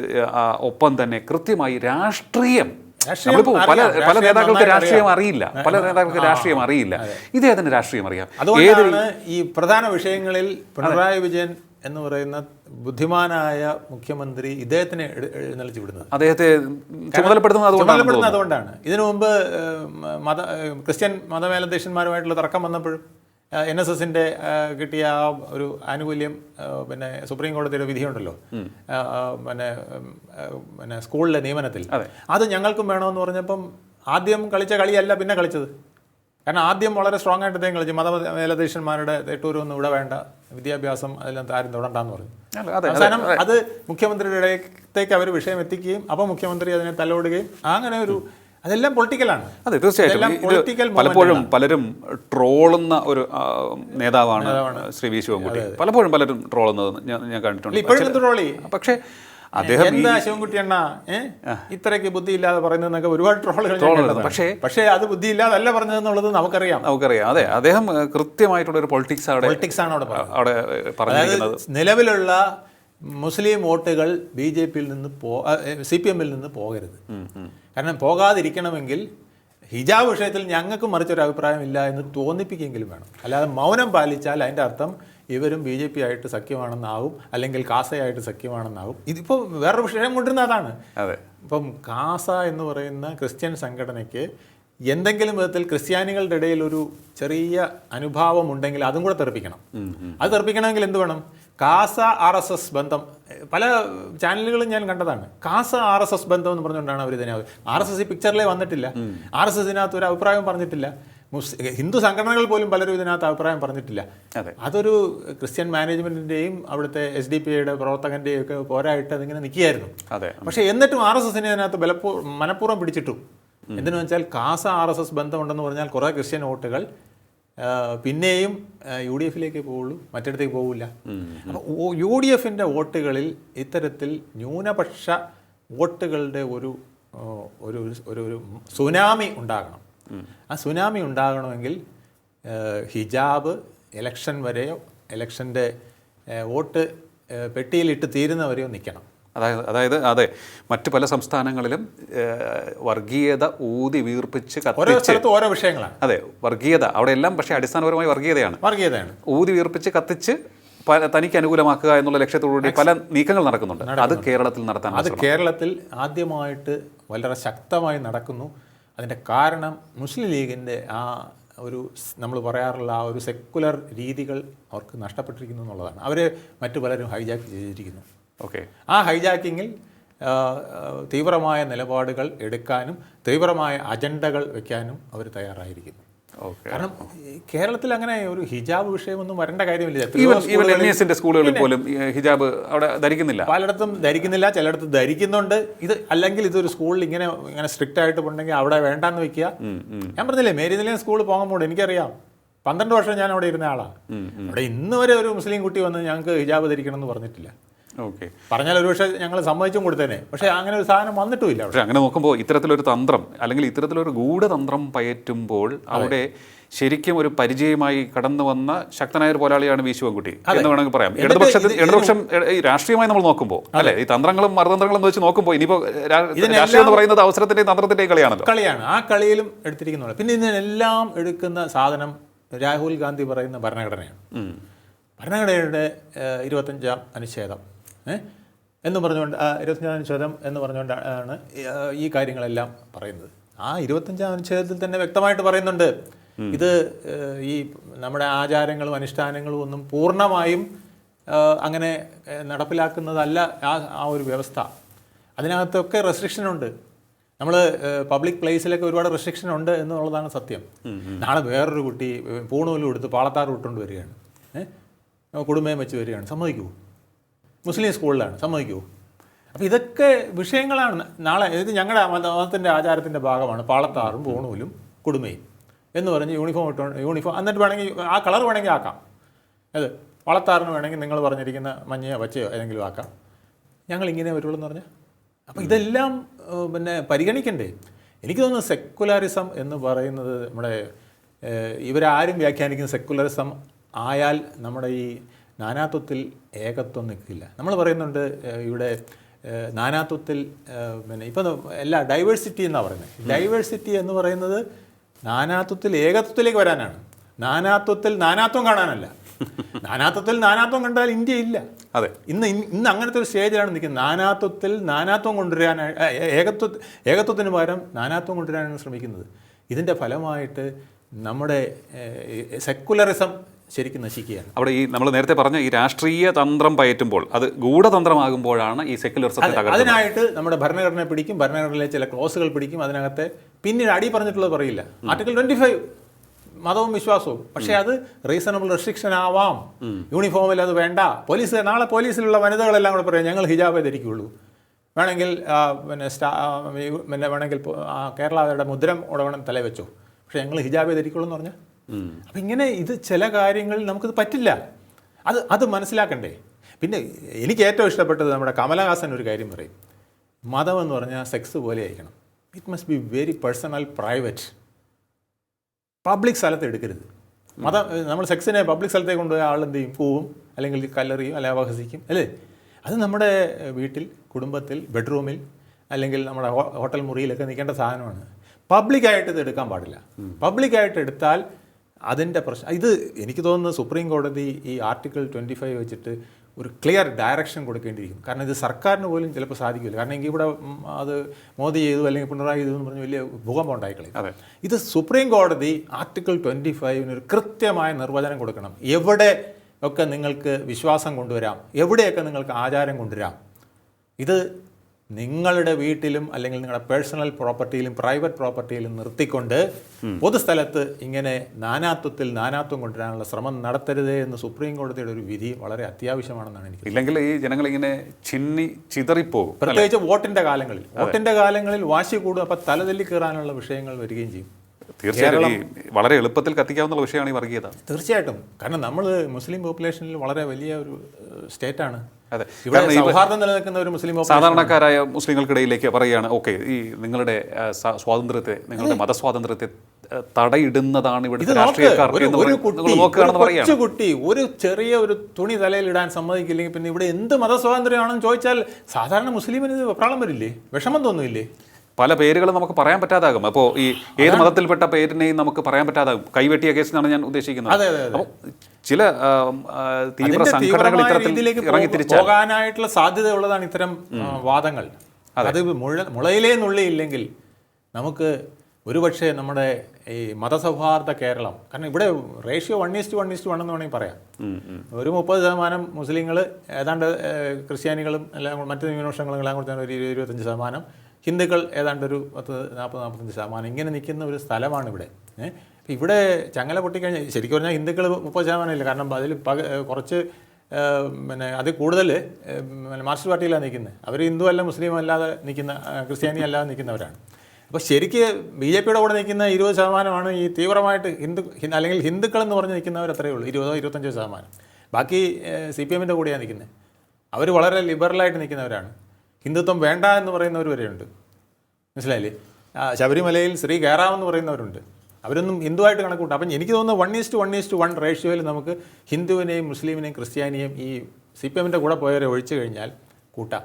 ഒപ്പം തന്നെ കൃത്യമായി രാഷ്ട്രീയം. രാഷ്ട്രീയം നമ്മളിപ്പോ പല പല നേതാക്കൾക്ക് രാഷ്ട്രീയം അറിയില്ല. പല നേതാക്കൾക്ക് രാഷ്ട്രീയം അറിയില്ല. ഇദ്ദേഹത്തിന് രാഷ്ട്രീയം അറിയാം. അതുകൊണ്ടാണ് ഈ പ്രധാന വിഷയങ്ങളിൽ പിണറായി വിജയൻ എന്ന് പറയുന്ന ബുദ്ധിമാനായ മുഖ്യമന്ത്രി ഇദ്ദേഹത്തിനെ എഴു- എഴുന്നള്ളിച്ച് വിടുന്നത്. അദ്ദേഹത്തെ ചുമതലപ്പെടുത്തുന്നത് അതുകൊണ്ടാണ്. ഇതിനു മുമ്പ് മത ക്രിസ്ത്യൻ മതമേലധ്യക്ഷന്മാരുമായിട്ടുള്ള തർക്കം വന്നപ്പോഴും എൻ എസ് എസിന്റെ കിട്ടിയ ആ ഒരു ആനുകൂല്യം പിന്നെ സുപ്രീം കോടതിയുടെ വിധിയുണ്ടല്ലോ. പിന്നെ പിന്നെ സ്കൂളിലെ നിയമനത്തിൽ. അത് ഞങ്ങൾക്കും വേണമെന്ന് പറഞ്ഞപ്പം ആദ്യം കളിച്ച കളിയല്ല പിന്നെ കളിച്ചത്. കാരണം ആദ്യം വളരെ സ്ട്രോങ് ആയിട്ട് അദ്ദേഹം കളിച്ചു. മത മേലധ്യക്ഷന്മാരുടെ തെട്ടൂരൊന്നും ഇവിടെ വേണ്ട. വിദ്യാഭ്യാസം അതെല്ലാം ആരും തൊടണ്ടെന്ന് പറഞ്ഞു. അതെ, അവസാനം അത്. മുഖ്യമന്ത്രിയുടെ ഇടയത്തേക്ക് അവർ വിഷയം എത്തിക്കുകയും അപ്പോൾ മുഖ്യമന്ത്രി അതിനെ തലോടുകയും അങ്ങനെ ഒരു അതെല്ലാം പൊളിറ്റിക്കലാണ് അതെ തീർച്ചയായിട്ടും. പലപ്പോഴും പലരും ട്രോളുന്ന ഒരു നേതാവാണ് ശ്രീ വി ശിവൻകുട്ടി. പലപ്പോഴും പലരും ട്രോളുന്നത് ഞാൻ ഞാൻ കണ്ടിട്ടുണ്ട്. പക്ഷേ അദ്ദേഹം എന്താ ശിവൻകുട്ടി അണ്ണ ഇത്രയ്ക്ക് ബുദ്ധി ഇല്ലാതെ പറയുന്നതെന്നൊക്കെ ഒരുപാട് ട്രോളുകൾ. പക്ഷേ പക്ഷേ അത് ബുദ്ധി ഇല്ലാതല്ല പറഞ്ഞതെന്നുള്ളത് നമുക്കറിയാം. നമുക്കറിയാം. അതെ അദ്ദേഹം കൃത്യമായിട്ടുള്ള ഒരു പൊളിറ്റിക്സ് അവിടെ പൊളിറ്റിക്സ് ആണ് അവിടെ അവിടെ പറഞ്ഞിരിക്കുന്നത്. നിലവിലുള്ള മുസ്ലിം വോട്ടുകൾ ബി ജെ പിയിൽ നിന്ന് പോ സി പി എമ്മിൽ നിന്ന് പോകരുത്. കാരണം പോകാതിരിക്കണമെങ്കിൽ ഹിജാബ് വിഷയത്തിൽ ഞങ്ങൾക്ക് മറിച്ചൊരു അഭിപ്രായം ഇല്ല എന്ന് തോന്നിപ്പിക്കെങ്കിലും വേണം. അല്ലാതെ മൗനം പാലിച്ചാൽ അതിന്റെ അർത്ഥം ഇവരും ബി ജെ പി ആയിട്ട് സഖ്യമാണെന്നാവും അല്ലെങ്കിൽ കാസയായിട്ട് സഖ്യമാണെന്നാവും. ഇതിപ്പോൾ വേറൊരു വിഷയം കൊണ്ടിരുന്ന അതാണ്. അതെ. ഇപ്പം കാസ എന്ന് പറയുന്ന ക്രിസ്ത്യൻ സംഘടനയ്ക്ക് എന്തെങ്കിലും വിധത്തിൽ ക്രിസ്ത്യാനികളുടെ ഇടയിൽ ഒരു ചെറിയ അനുഭാവം ഉണ്ടെങ്കിൽ അതും കൂടെ തെറിപ്പിക്കണം. അത് തെറിപ്പിക്കണമെങ്കിൽ എന്ത് വേണം? കാസ ആർ എസ് എസ് ബന്ധം. പല ചാനലുകളും ഞാൻ കണ്ടതാണ്. കാസ ആർ എസ് എസ് ബന്ധം എന്ന് പറഞ്ഞുകൊണ്ടാണ് അവർ ഇതിനെ ആർ എസ് എസ് ഈ പിക്ചറിലേ വന്നിട്ടില്ല. ആർ എസ് എസിനകത്ത് ഒരു അഭിപ്രായം പറഞ്ഞിട്ടില്ല. മുസ് ഹിന്ദു സംഘടനകൾ പോലും പലരും ഇതിനകത്ത് അഭിപ്രായം പറഞ്ഞിട്ടില്ല. അതെ. അതൊരു ക്രിസ്ത്യൻ മാനേജ്മെന്റിന്റെയും അവിടുത്തെ എസ് ഡി പി ഐയുടെ പ്രവർത്തകന്റെയും ഒക്കെ പോരായിട്ട് അതിങ്ങനെ നിൽക്കുകയായിരുന്നു. അതെ. പക്ഷേ എന്നിട്ടും ആർ എസ് എസിനെ അതിനകത്ത് ബലപ്പൂ മനഃപൂർവം പിടിച്ചിട്ടു. എന്തിനു വെച്ചാൽ കാസ ആർ എസ് എസ് ബന്ധമുണ്ടെന്ന് പറഞ്ഞാൽ കുറേ ക്രിസ്ത്യൻ വോട്ടുകൾ പിന്നെയും യു ഡി എഫിലേക്ക് പോവുള്ളൂ മറ്റിടത്തേക്ക് പോകില്ല അപ്പോൾ യു ഡി എഫിന്റെ വോട്ടുകളിൽ ഇത്തരത്തിൽ ന്യൂനപക്ഷ വോട്ടുകളുടെ ഒരു- ഒരു ഒരു സുനാമി ഉണ്ടാകണം. ആ സുനാമി ഉണ്ടാകണമെങ്കിൽ ഹിജാബ് ഇലക്ഷൻ വരെയോ ഇലക്ഷന്റെ വോട്ട് പെട്ടിയിലിട്ട് തീരുന്നവരെയോ നിൽക്കണം. അതായത് അതായത് അതെ മറ്റു പല സംസ്ഥാനങ്ങളിലും വർഗീയത ഊതി വീർപ്പിച്ച് ഓരോ കത്തിച്ച് സ്ഥലത്തും ഓരോ വിഷയങ്ങളാണ്. അതെ വർഗീയത അവിടെ എല്ലാം പക്ഷേ അടിസ്ഥാനപരമായി വർഗീയതയാണ്. വർഗീയതയാണ്. ഊതി വീർപ്പിച്ച് കത്തിച്ച് പല തനിക്ക് അനുകൂലമാക്കുക എന്നുള്ള ലക്ഷ്യത്തോടുകൂടി പല നീക്കങ്ങൾ നടക്കുന്നുണ്ട്. അത് കേരളത്തിൽ നടത്താൻ അത് കേരളത്തിൽ ആദ്യമായിട്ട് വളരെ ശക്തമായി നടക്കുന്നു. അതിന്റെ കാരണം മുസ്ലിം ലീഗിന്റെ ആ ഒരു നമ്മൾ പറയാറുള്ള ആ ഒരു സെക്കുലർ രീതികൾ അവർക്ക് നഷ്ടപ്പെട്ടിരിക്കുന്നു എന്നുള്ളതാണ്. അവർ മറ്റു പലരും ഹൈജാക്ക് ചെയ്തിരിക്കുന്നു. ഓക്കെ. ആ ഹൈജാക്കിങ്ങിൽ തീവ്രമായ നിലപാടുകൾ എടുക്കാനും തീവ്രമായ അജണ്ടകൾ വയ്ക്കാനും അവർ തയ്യാറായിരിക്കുന്നു. കാരണം കേരളത്തിൽ അങ്ങനെ ഒരു ഹിജാബ് വിഷയമൊന്നും വരേണ്ട കാര്യമില്ല. സ്കൂളുകളിൽ- സ്കൂളുകളിൽ പോലും ഹിജാബ് അവിടെ ധരിക്കുന്നില്ല. പലയിടത്തും ധരിക്കുന്നില്ല ചിലയിടത്ത് ധരിക്കുന്നുണ്ട്. ഇത് അല്ലെങ്കിൽ ഇതൊരു സ്കൂളിൽ ഇങ്ങനെ ഇങ്ങനെ സ്ട്രിക്റ്റ് ആയിട്ട് പോകണമെങ്കിൽ അവിടെ വേണ്ടാന്ന് വെക്കുക. ഞാൻ പറഞ്ഞില്ലേ മേരി നിലയം സ്കൂളിൽ പോകാൻ പോകണം എനിക്കറിയാം. പന്ത്രണ്ട് വർഷം ഞാൻ അവിടെ ഇരുന്ന ആളാണ് അവിടെ ഇന്ന് വരെ ഒരു മുസ്ലിം കുട്ടി വന്ന് ഞങ്ങൾക്ക് ഹിജാബ് ധരിക്കണം എന്ന് പറഞ്ഞിട്ടില്ല. ഓക്കെ. പറഞ്ഞാൽ ഒരു പക്ഷേ ഞങ്ങൾ സമ്മതിച്ചും കൊടുത്തേനെ. പക്ഷേ അങ്ങനെ ഒരു സാധനം വന്നിട്ടുമില്ല പക്ഷേ അങ്ങനെ നോക്കുമ്പോൾ ഇത്തരത്തിലൊരു തന്ത്രം അല്ലെങ്കിൽ ഇത്തരത്തിലൊരു ഗൂഢതന്ത്രം പയറ്റുമ്പോൾ അവിടെ ശരിക്കും ഒരു പരിചയമായി കടന്നു വന്ന ശക്തനായ ഒരു പോരാളിയാണ് വി ശിവൻകുട്ടി എന്ന് വേണമെങ്കിൽ പറയാം. ഇടതുപക്ഷത്തിൽ ഇടതുപക്ഷം ഈ രാഷ്ട്രീയമായി നമ്മൾ നോക്കുമ്പോൾ അല്ലെ? ഈ തന്ത്രങ്ങളും മറുതന്ത്രങ്ങളും എന്ന് വെച്ച് നോക്കുമ്പോൾ ഇനിയിപ്പോൾ രാ- രാഷ്ട്രീയം എന്ന് പറയുന്നത് അവസരത്തിന്റെയും തന്ത്രത്തിന്റെയും കളിയാണല്ലോ. കളിയാണ്. ആ കളിയിലും എടുത്തിരിക്കുന്നുള്ളൂ പിന്നെ ഇതിനെല്ലാം എടുക്കുന്ന സാധനം രാഹുൽ ഗാന്ധി പറയുന്ന ഭരണഘടനയാണ്. ഭരണഘടനയുടെ ഇരുപത്തഞ്ചാം അനുച്ഛേദം. എന്ന് പറഞ്ഞുകൊണ്ട് ആ, ഇരുപത്തഞ്ചാം അനുച്ഛേദം എന്ന് പറഞ്ഞുകൊണ്ടാണ് ഈ, ഈ കാര്യങ്ങളെല്ലാം പറയുന്നത്. ആ ഇരുപത്തഞ്ചാം അനുച്ഛേദത്തിൽ തന്നെ വ്യക്തമായിട്ട് പറയുന്നുണ്ട്. ഇത് ഈ നമ്മുടെ ആചാരങ്ങളും അനുഷ്ഠാനങ്ങളും ഒന്നും പൂർണമായും അങ്ങനെ നടപ്പിലാക്കുന്നതല്ല ആ ആ ഒരു വ്യവസ്ഥ. അതിനകത്തൊക്കെ റെസ്ട്രിക്ഷൻ ഉണ്ട് നമ്മൾ പബ്ലിക് പ്ലേസിലൊക്കെ ഒരുപാട് റെസ്ട്രിക്ഷൻ ഉണ്ട് എന്നുള്ളതാണ് സത്യം. നാളെ വേറൊരു കുട്ടി പൂണൂലും എടുത്ത് പാളത്താറ് വിട്ടുകൊണ്ട് വരികയാണ്. ഏഹ് കുടുംബയും വെച്ച് വരികയാണ്. സമ്മതിക്കുമോ മുസ്ലിം സ്കൂളിലാണ്. സമ്മതിക്കുമോ അപ്പോൾ ഇതൊക്കെ വിഷയങ്ങളാണ്. നാളെ ഇത് ഞങ്ങളുടെ മത- മതത്തിന്റെ ആചാരത്തിന്റെ ഭാഗമാണ്. പാളത്താറും പൂണൂലും കുടുമയും എന്ന് പറഞ്ഞ് യൂണിഫോം ഇട്ടുകൊണ്ട് യൂണിഫോം എന്നിട്ട് വേണമെങ്കിൽ ആ കളർ വേണമെങ്കിൽ ആക്കാം. അത് വളത്താറിന് വേണമെങ്കിൽ നിങ്ങൾ പറഞ്ഞിരിക്കുന്ന മഞ്ഞയോ പച്ചയോ ഏതെങ്കിലും ആക്കാം. ഞങ്ങൾ ഇങ്ങനെ വരുള്ളൂ എന്ന് പറഞ്ഞാൽ അപ്പോൾ ഇതെല്ലാം പിന്നെ പരിഗണിക്കണ്ടേ? എനിക്ക് തോന്നുന്നു സെക്കുലറിസം എന്ന് പറയുന്നത് നമ്മുടെ ഇവരാരും വ്യാഖ്യാനിക്കുന്ന സെക്കുലറിസം ആയാൽ നമ്മുടെ ഈ നാനാത്വത്തിൽ ഏകത്വം നിൽക്കില്ല. നമ്മൾ പറയുന്നുണ്ട് ഇവിടെ നാനാത്വത്തിൽ പിന്നെ ഇപ്പം എല്ലാ ഡൈവേഴ്സിറ്റി എന്നാണ് പറയുന്നത്. ഡൈവേഴ്സിറ്റി എന്ന് പറയുന്നത് നാനാത്വത്തിൽ ഏകത്വത്തിലേക്ക് വരാനാണ്. നാനാത്വത്തിൽ നാനാത്വം കാണാനല്ല. <laughs> നാനാത്വത്തിൽ നാനാത്വം കണ്ടാൽ ഇന്ത്യ ഇല്ല. അതെ. ഇന്ന് ഇന്ന് അങ്ങനത്തെ ഒരു സ്റ്റേജിലാണ് നിൽക്കുന്നത്. നാനാത്വത്തിൽ നാനാത്വം കൊണ്ടുവരാനായി ഏകത്വ ഏകത്വത്തിന് പകരം നാനാത്വം കൊണ്ടുവരാനാണ് ശ്രമിക്കുന്നത്. ഇതിന്റെ ഫലമായിട്ട് നമ്മുടെ സെക്കുലറിസം ശരിക്കും നശിക്കുകയാണ്. അവിടെ ഈ നമ്മൾ നേരത്തെ പറഞ്ഞ ഈ രാഷ്ട്രീയ തന്ത്രം പയറ്റുമ്പോൾ അത് ഗൂഢതന്ത്രമാകുമ്പോഴാണ് ഈ സെക്യുലറിസത്തെ അതിനായിട്ട് നമ്മുടെ ഭരണഘടന പിടിക്കും ഭരണഘടനയിലെ ചില ക്ലോസുകൾ പിടിക്കും അതിനകത്തെ പിന്നീട് അടി പറഞ്ഞിട്ടുള്ളത് പറയില്ല. ആർട്ടിക്കിൾ ട്വന്റി ഫൈവ് മതവും വിശ്വാസവും. പക്ഷേ അത് റീസണബിൾ റെസ്ട്രിക്ഷൻ ആവാം. യൂണിഫോമിൽ അത് വേണ്ട. പോലീസ് നാളെ പോലീസിലുള്ള വനിതകളെല്ലാം കൂടെ പറയാം ഞങ്ങൾ ഹിജാബേ ധരിക്കുള്ളൂ വേണമെങ്കിൽ പിന്നെ സ്റ്റാ പിന്നെ വേണമെങ്കിൽ കേരളയുടെ മുദ്രം ഉടവണം തലവെച്ചു. വെച്ചോ പക്ഷേ ഞങ്ങൾ ഹിജാബേ ധരിക്കുള്ളൂ എന്ന് പറഞ്ഞാൽ അപ്പം ഇങ്ങനെ ഇത് ചില കാര്യങ്ങളിൽ നമുക്കിത് പറ്റില്ല. അത് അത് മനസ്സിലാക്കണ്ടേ. പിന്നെ എനിക്ക് ഏറ്റവും ഇഷ്ടപ്പെട്ടത് നമ്മുടെ കമലഹാസൻ ഒരു കാര്യം പറയും. മതം എന്ന് പറഞ്ഞാൽ സെക്സ് പോലെ ആയിരിക്കണം. It must be very personal private public സ്ഥലത്ത് എടുക്കരുത്. മതം നമ്മൾ സെക്സിനെ പബ്ലിക് സ്ഥലത്തേക്ക് കൊണ്ടുപോയി ആൾ എന്ത് ചെയ്യും? പോവും. അല്ലെങ്കിൽ കല്ലെറിയും അല്ലെങ്കിൽ അപഹസിക്കും അല്ലേ? അത് നമ്മുടെ വീട്ടിൽ കുടുംബത്തിൽ ബെഡ്റൂമിൽ അല്ലെങ്കിൽ നമ്മുടെ ഹോട്ടൽ മുറിയിലൊക്കെ നിൽക്കേണ്ട സാധനമാണ്. പബ്ലിക്കായിട്ട് ഇത് എടുക്കാൻ പാടില്ല. പബ്ലിക്കായിട്ട് എടുത്താൽ അതിന്റെ പ്രശ്നം ഇത് എനിക്ക് തോന്നുന്നു സുപ്രീം കോടതി ഈ ആർട്ടിക്കിൾ ട്വന്റി ഫൈവ് വെച്ചിട്ട് ഒരു ക്ലിയർ ഡയറക്ഷൻ കൊടുക്കേണ്ടിയിരിക്കും കാരണം ഇത് സർക്കാരിന് പോലും ചിലപ്പോൾ സാധിക്കില്ല. കാരണം എങ്കിൽ ഇവിടെ അത് മോദി ചെയ്തു അല്ലെങ്കിൽ പിണറായി ചെയ്തു എന്ന് പറഞ്ഞ് വലിയ ഭൂകമ്പം ഉണ്ടായിക്കളയും. അതെ. ഇത് സുപ്രീം കോടതി ആർട്ടിക്കിൾ ട്വന്റി ഫൈവിന് ഒരു കൃത്യമായ നിർവചനം കൊടുക്കണം. എവിടെ ഒക്കെ നിങ്ങൾക്ക് വിശ്വാസം കൊണ്ടുവരാം എവിടെയൊക്കെ നിങ്ങൾക്ക് ആചാരം കൊണ്ടുവരാം. ഇത് നിങ്ങളുടെ വീട്ടിലും അല്ലെങ്കിൽ നിങ്ങളുടെ പേഴ്സണൽ പ്രോപ്പർട്ടിയിലും പ്രൈവറ്റ് പ്രോപ്പർട്ടിയിലും നിർത്തിക്കൊണ്ട് പൊതുസ്ഥലത്ത് ഇങ്ങനെ നാനാത്വത്തിൽ നാനാത്വം കൊണ്ടുവരാനുള്ള ശ്രമം നടത്തരുത് എന്ന് സുപ്രീം കോടതിയുടെ ഒരു വിധി വളരെ അത്യാവശ്യമാണെന്നാണ് എനിക്ക് ഇല്ലെങ്കിൽ ഈ ജനങ്ങൾ ഇങ്ങനെ ചിന്നി ചിതറിപ്പോകും പ്രത്യേകിച്ച് വോട്ടിന്റെ കാലങ്ങളിൽ. വോട്ടിന്റെ കാലങ്ങളിൽ വാശി കൂടും അപ്പം തലതെല്ലി കയറാനുള്ള വിഷയങ്ങൾ വരികയും ചെയ്യും. തീർച്ചയായിട്ടും വളരെ എളുപ്പത്തിൽ കത്തിക്കാവുന്ന വിഷയമാണ് ഈ വർഗീയത. തീർച്ചയായിട്ടും. കാരണം നമ്മൾ മുസ്ലിം പോപ്പുലേഷനിൽ വളരെ വലിയ ഒരു സ്റ്റേറ്റ് ആണ് അതെ. ഇവിടെ സൗഹാർദ്ദം നിലനിൽക്കുന്ന ഒരു മുസ്ലിം സാധാരണക്കാരായ മുസ്ലിങ്ങൾക്കിടയിലേക്ക് പറയുകയാണ് ഓക്കെ ഈ നിങ്ങളുടെ സ്വാതന്ത്ര്യത്തെ നിങ്ങളുടെ മതസ്വാതന്ത്ര്യത്തെ തടയിടുന്നതാണ് ഇവിടെ ഇവിടുത്തെ രാഷ്ട്രീയക്കാർ കുട്ടി ഒരു പറയുകയാണ്. കുട്ടി ഒരു ചെറിയ ഒരു തുണി തലയിൽ ഇടാൻ സമ്മതിക്കില്ലെങ്കിൽ പിന്നെ ഇവിടെ എന്ത് മതസ്വാതന്ത്ര്യമാണെന്ന് ചോദിച്ചാൽ സാധാരണ മുസ്ലിമിന് പ്രാളം വെപ്രാളം വരില്ലേ? വിഷമം തോന്നില്ലേ പല പേരുകളും നമുക്ക് പറയാൻ പറ്റാതാകും. അപ്പോൾ ഈ ഏത് മതത്തിൽപ്പെട്ട പേരിനെയും നമുക്ക് പറയാൻ പറ്റാതാകും. കൈവെട്ടിയ കേസിനാണ് ഞാൻ ഉദ്ദേശിക്കുന്നത്. അപ്പോൾ ചില തീവ്ര സംഘടനകൾ ഇത്തരത്തിൽ രീതിയിലേക്ക് ഇറങ്ങി പോകാനായിട്ടുള്ള സാധ്യതയുള്ളതാണ് ഇത്തരം വാദങ്ങൾ. അത്. മുഴ മുളയിലേ നുള്ളിയില്ലെങ്കിൽ നമുക്ക് ഒരുപക്ഷെ നമ്മുടെ ഈ മതസൗഹാർദ്ദ കേരളം കാരണം ഇവിടെ ratio one is to one is to one എന്ന് വേണമെങ്കിൽ പറയാം. ഒരു മുപ്പത് ശതമാനം മുസ്ലിങ്ങൾ ഏതാണ്ട് ക്രിസ്ത്യാനികളും എല്ലാം മറ്റു മറ്റ് ന്യൂനപക്ഷങ്ങളും എല്ലാം കൂടി ഒരു ഇരുപത്തഞ്ച് ശതമാനം ഹിന്ദുക്കൾ ഏതാണ്ട് ഒരു പത്ത് നാൽപ്പത് നാൽപ്പത്തഞ്ച് ശതമാനം ഇങ്ങനെ നിൽക്കുന്ന ഒരു സ്ഥലമാണ് ഇവിടെ. ഇവിടെ ചങ്ങല പൊട്ടിക്കഴിഞ്ഞാൽ ശരിക്കും പറഞ്ഞാൽ ഹിന്ദുക്കൾ മുപ്പത് ശതമാനം ഇല്ല. കാരണം അതിൽ പക കുറച്ച് പിന്നെ അത് കൂടുതൽ മാർക്സിസ്റ്റ് പാർട്ടിയിലാണ് നിൽക്കുന്നത് അവർ ഹിന്ദു അല്ല മുസ്ലിം അല്ലാതെ നിൽക്കുന്ന ക്രിസ്ത്യാനി അല്ലാതെ നിൽക്കുന്നവരാണ്. അപ്പോൾ ശരിക്ക് ബി ജെ പിയുടെ കൂടെ നിൽക്കുന്ന ഇരുപത് ശതമാനമാണ് ഈ തീവ്രമായിട്ട് ഹിന്ദു- അല്ലെങ്കിൽ ഹിന്ദുക്കൾ എന്ന് പറഞ്ഞ് നിൽക്കുന്നവർ അത്രയേ ഉള്ളൂ. ഇരുപതോ ഇരുപത്തഞ്ചോ ശതമാനം. ബാക്കി സി പി എമ്മിന്റെ കൂടെയാണ് നിൽക്കുന്നത് അവർ വളരെ ലിബറലായിട്ട് നിൽക്കുന്നവരാണ്. ഹിന്ദുത്വം വേണ്ട എന്ന് പറയുന്നവർ വരെയുണ്ട്. മനസ്സിലായില്ലേ? ശബരിമലയിൽ സ്ത്രീ കയറാമെന്ന് പറയുന്നവരുണ്ട്. അവരൊന്നും ഹിന്ദുവായിട്ട് കണക്കൂട്ടും അപ്പം എനിക്ക് തോന്നുന്നത് one is to one is to one റേഷ്യോയിൽ നമുക്ക് ഹിന്ദുവിനെയും മുസ്ലിമിനെയും ക്രിസ്ത്യാനിയെയും ഈ സി പി എമ്മിന്റെ കൂടെ പോയവരെ ഒഴിച്ചു കഴിഞ്ഞാൽ കൂട്ടാം.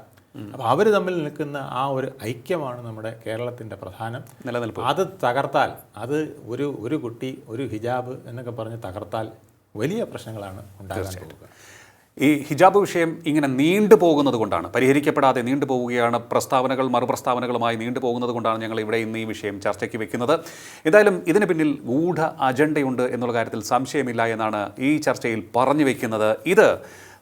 അപ്പോൾ അവർ തമ്മിൽ നിൽക്കുന്ന ആ ഒരു ഐക്യമാണ് നമ്മുടെ കേരളത്തിന്റെ പ്രധാനം. നിലനിൽപ്പ്. അത് തകർത്താൽ അത് ഒരു ഒരു കുട്ടി ഒരു ഹിജാബ് എന്നൊക്കെ പറഞ്ഞ് തകർത്താൽ വലിയ പ്രശ്നങ്ങളാണ് ഉണ്ടാകാൻ പോകുക. ഈ ഹിജാബ് വിഷയം ഇങ്ങനെ നീണ്ടു പോകുന്നത് കൊണ്ടാണ്. പരിഹരിക്കപ്പെടാതെ നീണ്ടു പോവുകയാണ്. പ്രസ്താവനകൾ മറുപ്രസ്താവനകളുമായി നീണ്ടു പോകുന്നത് കൊണ്ടാണ് ഞങ്ങൾ ഇവിടെ ഇന്ന് ഈ വിഷയം ചർച്ചയ്ക്ക് വെക്കുന്നത്. എന്തായാലും ഇതിന് പിന്നിൽ ഗൂഢ അജണ്ടയുണ്ട് എന്നുള്ള കാര്യത്തിൽ സംശയമില്ല എന്നാണ് ഈ ചർച്ചയിൽ പറഞ്ഞു വയ്ക്കുന്നത് ഇത്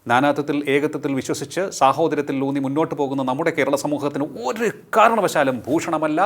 നാനാത്വത്തിൽ ഏകത്വത്തിൽ വിശ്വസിച്ച് സാഹോദര്യത്തിൽ ഊന്നി മുന്നോട്ട് പോകുന്ന നമ്മുടെ കേരള സമൂഹത്തിന് ഒരു കാരണവശാലും ഭൂഷണമല്ല.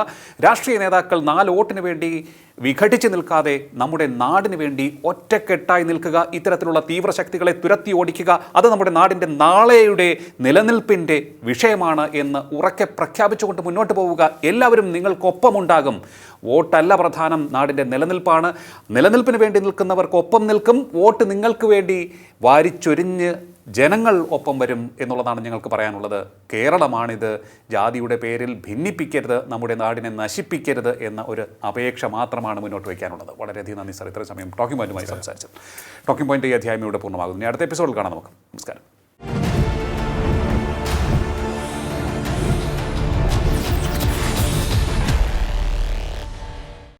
രാഷ്ട്രീയ നേതാക്കൾ നാല് വോട്ടിന് വേണ്ടി വിഘടിച്ച് നിൽക്കാതെ നമ്മുടെ നാടിന് വേണ്ടി ഒറ്റക്കെട്ടായി നിൽക്കുക ഇത്തരത്തിലുള്ള തീവ്രശക്തികളെ തുരത്തി ഓടിക്കുക അത് നമ്മുടെ നാടിന്റെ നാളെയുടെ നിലനിൽപ്പിന്റെ വിഷയമാണ് എന്ന് ഉറക്കെ പ്രഖ്യാപിച്ചുകൊണ്ട് മുന്നോട്ട് പോവുക. എല്ലാവരും നിങ്ങൾക്കൊപ്പമുണ്ടാകും. വോട്ടല്ല പ്രധാനം നാടിന്റെ നിലനിൽപ്പാണ്. നിലനിൽപ്പിന് വേണ്ടി നിൽക്കുന്നവർക്കൊപ്പം നിൽക്കും. വോട്ട് നിങ്ങൾക്ക് വേണ്ടി വാരിച്ചൊരിഞ്ഞ് ജനങ്ങൾ ഒപ്പം വരും എന്നുള്ളതാണ് ഞങ്ങൾക്ക് പറയാനുള്ളത്. കേരളമാണിത്. ജാതിയുടെ പേരിൽ ഭിന്നിപ്പിക്കരുത് നമ്മുടെ നാടിനെ നശിപ്പിക്കരുത് എന്ന ഒരു അപേക്ഷ മാത്രമാണ് മുന്നോട്ട് വയ്ക്കാനുള്ളത്. വളരെയധികം നന്ദി സാർ. ഇത്ര സമയം ടോക്കിംഗ് പോയിന്റുമായി സംസാരിച്ചത് ടോക്കിംഗ് പോയിന്റ് ഈ അധ്യായം ഇവിടെ പൂർണമാകുന്നു. ഇനി അടുത്ത എപ്പിസോഡിൽ കാണാം നമുക്ക്. നമസ്കാരം.